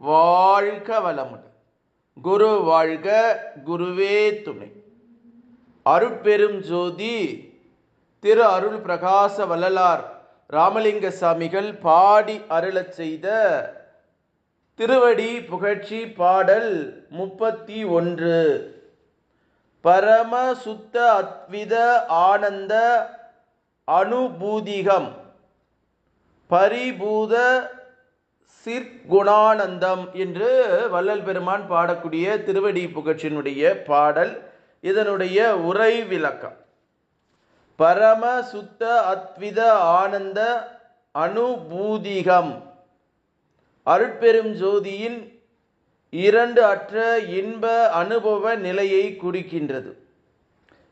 வாழ்க வளமுடன் குரு வாழ்க குருவே துணை. அருட்பெரும் ஜோதி திரு அருள் பிரகாச வள்ளலார் ராமலிங்க சாமிகள் பாடி அருளச் செய்த திருவடி புகழ்ச்சி பாடல் முப்பத்தி ஒன்று பரம சுத்த அத்வித ஆனந்த அனுபூதிகம் பரிபூத சிற்குணானந்தம் என்று வள்ளல் பெருமான் பாடக்கூடிய திருவடி புகழ்ச்சியினுடைய பாடல் இதனுடைய உரை விளக்கம். பரம சுத்த அத்வித ஆனந்த அனுபூதிகம். அருட்பெரும் ஜோதியின் இரண்டு அற்ற இன்ப அனுபவ நிலையை குறிக்கின்றது.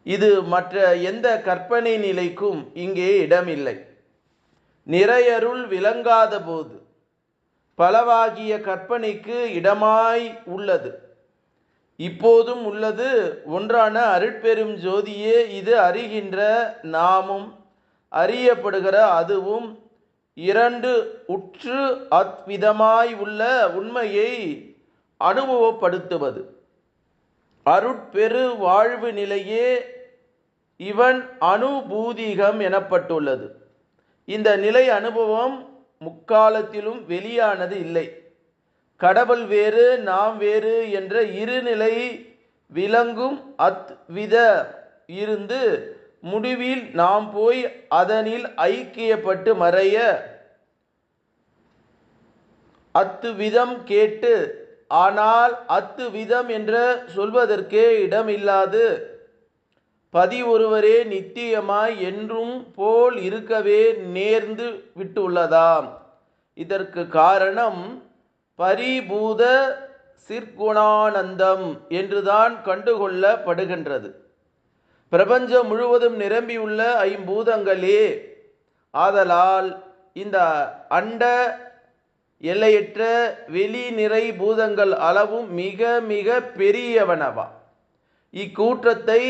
இது மற்ற எந்த கற்பனை நிலைக்கும் இங்கே இடமில்லை. நிறையருள் விளங்காத போது பலவாகிய கற்பனைக்கு இடமாய் உள்ளது. இப்போதும் உள்ளது. ஒன்றான அருட்பெரும் ஜோதியே இது அறிகின்ற நாமும் அறியப்படுகிற அதுவும் இரண்டு உற்று அத்விதமாய் உள்ள உண்மையை அனுபவப்படுத்துவது. அருட்பெரு வாழ்வு நிலையே இவன் அனுபூதிகம் எனப்பட்டுள்ளது. இந்த நிலை அனுபவம் முக்காலத்திலும் வெளியானது இல்லை. கடவுள் வேறு நாம் வேறு என்ற இருநிலை விளங்கும் அத்வித இருந்து முடிவில் நாம் போய் அதனில் ஐக்கியப்பட்டு மறைய அத்து விதம் கேட்டு ஆனால் அத்து விதம் என்ற சொல்வதற்கே இடமில்லாது. பதி ஒருவரே நித்தியமாய் என்றும் போல் இருக்கவே நேர்ந்து விட்டுள்ளதாம். இதற்கு காரணம் பரிபூத சிற்குணானந்தம் என்றுதான் கண்டுகொள்ளப்படுகின்றது. பிரபஞ்சம் முழுவதும் நிரம்பியுள்ள ஐம்பூதங்களே ஆதலால் இந்த அண்ட எல்லையற்ற வெளி நிறை பூதங்கள் அளவும் மிக மிக பெரியவனவா. இக்கூற்றத்தை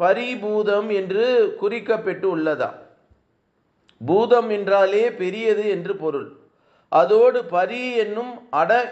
பரிபூதம் என்று குறிக்கப்பட்டு உள்ளதா? பூதம் என்றாலே பெரியது என்று பொருள். அதோடு பரி என்னும் அட